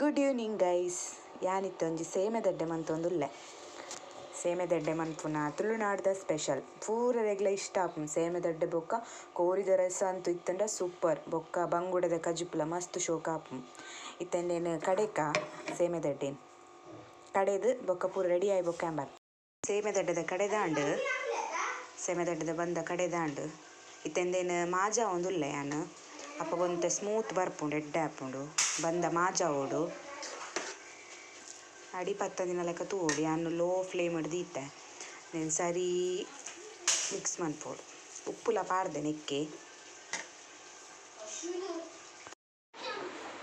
Good evening guys ಯಾನಿತ್ತು ಒಂಜಿ ಸೇಮೆದಡ್ಡೆ ಮಂತೊಂದುಲ್ಲೆ. ಸೇಮೆದಡ್ಡೆ ಮನ್ಪುನ ತುಳುನಾಡ್ದ ಸ್ಪೆಷಲ್ ಪೂರ ರೆಗ್ಲ ಇಷ್ಟ ಆಪುಂಡು ಸೇಮೆದಡ್ಡೆ ಬೊಕ್ಕ. ಕೋರಿದ ರಸ ಅಂತೂ ಇತ್ತಂಡ ಸೂಪರ್ ಬೊಕ್ಕ ಬಂಗುಡದ ಕಜುಪುಲ ಮಸ್ತ್ ಶೋಕ ಆಪುಂಡು ಇತ್ತಂಡೇನು ಕಡೆಕ ಸೇಮೆದಡ್ಡೆನ್ ಕಡೆದು ಬೊಕ್ಕ ಪೂರ ರೆಡಿ ಆಯಿ ಬೊಕ್ಕ ಎಂಬರ್ ಸೇಮೆದಡ್ಡದ ಸೇಮೆ ಸೇಮೆದಡ್ಡದ ಬಂದ ಕಡೆದಾಂಡು, ಇತ್ತೆಂದೇನು ಮಾಜಾ ಒಂದುಲ್ಲೆ ಯಾನು? ಅಪ್ಪ ಒಂತೆ ಸ್ಮೂತ್ ಬರ್ಪುಂಡು ಎಡ್ಡೆ ಆಪುಂಡು. ಬಂದ ಮಾಜ ಓಡು. ಅಡಿ ಪತ್ತ ದಿನ ಲೆಕ್ಕ ತೂಡಿ ಅನ್ನು ಲೋ ಫ್ಲೇಮ್ ಹಿಡ್ದು ಇತ್ತೆ ನೆನ್ ಸರಿ ಮಿಕ್ಸ್ ಮನ್ಪೋಡು ಉಪ್ಪುಲ ಪಾಡ್ದೆ ನೆಕ್ಕೆ.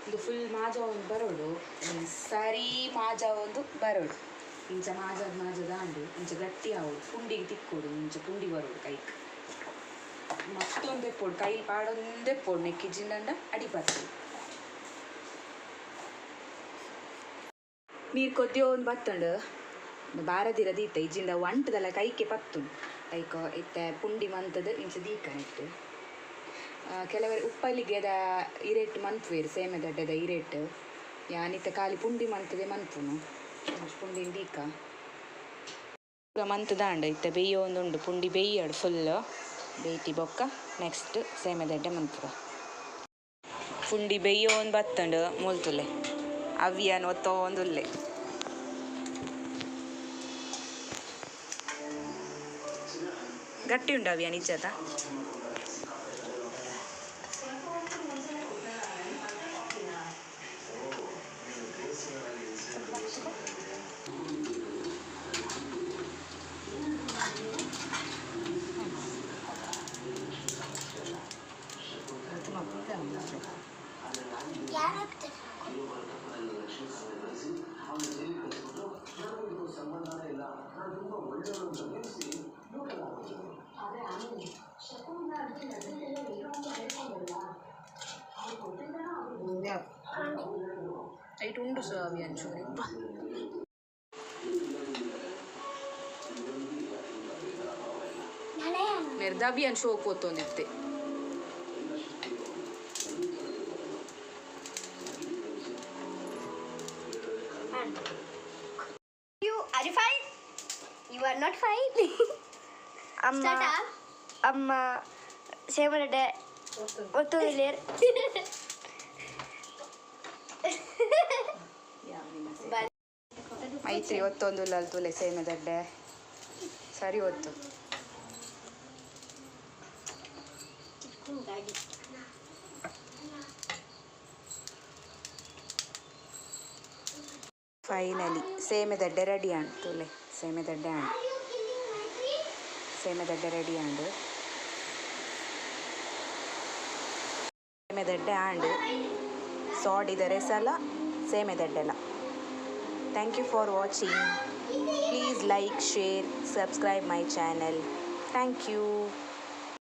ಇದು ಫುಲ್ ಮಾಜ ಒಂದು ಬರೋಡು. ಸರಿ, ಮಾಜ ಒಂದು ಬರೋಡು. ಇಂಚ ಮಾಜಾದ ಮಾಜದ ಅಂಡು ಇಂಚ ಗಟ್ಟಿ ಆವೋಡು ಪುಂಡಿಗೆ ತಿಕ್ಕೋಡು ಇಂಚ ಪುಂಡಿ ಬರೋಡು ಮತ್ತೊಂದು ಎಪ್ಪೋಡು, ಕೈಲಿ ಪಾಡೊಂದು ಎಪ್ಪೋಡು ನೆಕ್ಕಿ ಜಿಂಡಂಡ ಅಡಿ ಪತ್ತು. ನೀರು ಕೊದ್ದಿಯೋ ಒಂದು ಬತ್ತಂಡು ಬಾರದಿರ ದೀತ ಇಜ್ಜಿಂದ ಒಂಟದಲ್ಲ ಕೈಕೆ ಪತ್ತುಂಡು ಲೈಕ್ ಇತ್ತೆ, ಪುಂಡಿ ಮಂತದ, ಇಂಚ ದೀಕ ಇಟ್ಟು ಕೆಲವರು ಉಪ್ಪಲ್ಲಿಗೆದ ಇರೇಟ್ ಸೇಮೆ ದಡ್ಡದ ಇರೇಟ್. ಯಾನಿತ್ತ ಖಾಲಿ ಪುಂಡಿ ಮಂತದೆ ಮಂತ್ವನು ಪುಂಡಿ ದೀಕ. ಮಂತದಾಂಡ ಇತ್ತ, ಬೇಯೋ ಒಂದುಂಡು ಪುಂಡಿ ಬೇಯ್ಯಾಡು ಫುಲ್. ಬೇಯ್ತಿ ಬೊಕ್ಕ, ನೆಕ್ಸ್ಟ್ ಸೇಮೆದಡ್ಡೆ ಮಂತ್ವ ಪುಂಡಿ ಬೇಯೋ ಒಂದು ಬತ್ತಂಡು ಮೂಲ್ತುಲೆ ಅವಿಯನ್ ಒತ್ತೋ ಒಂದುಲ್ಲೆ. గట్టి ఉండవి అని చేత ಐಟ್ ಉಂಡು ಸೊ ಅವಿ ಅಂಚೂರಿ ಮೆರ್ದಾಬಿ ಅನ್ show ಕೋತೊಂದಿತ್ತೆ You are you fine? You are not fine. ಅಮ್ಮ Start ah. ಅಮ್ಮ ಸೇವರಡೆ ಒತ್ತೊಂದು ಒತ್ತೊಂದು ತುಲೆ ಸೇಮೆದಡ್ಡೆ ಸರಿ ಒತ್ತು ಫೈನಲಿ ಸೇಮೆ ದಡ್ಡೆ ರೆಡಿ ಆಂಡ್ ತುಲೆ. ಸೇಮೆದಡ್ಡೆ ಆಂಡ್ ಸೇಮೆದಡ್ಡೆ ರೆಡಿ ಆಂಡ್ ಸೇಮೆದಡ್ಡೆ ಆಂಡ್ ಸೋಡಿದ ರೆಸಲ ಸೇಮೆದಡ್ಡೆಲ thank you for watching please like share subscribe my channel thank you